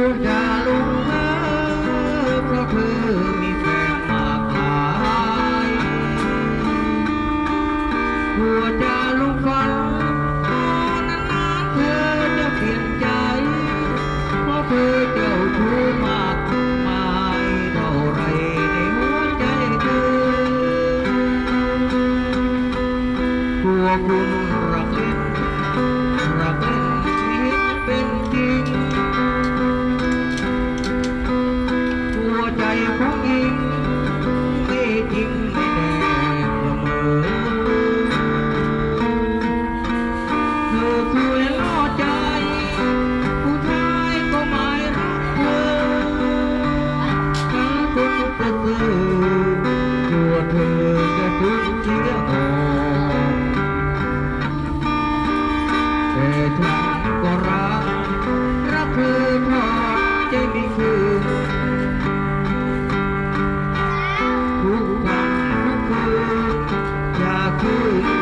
รืออย่าลงเเพราะเธอมีแฟนมากมายหัจะลงฝันนอนนานเธอจะเปลี่ยนใจ เพราะเธอเจ้าชู้มากมายเท่าไรในหัวใจกลั ใจไม่คืนทุกวันทุกคืนอยากคืน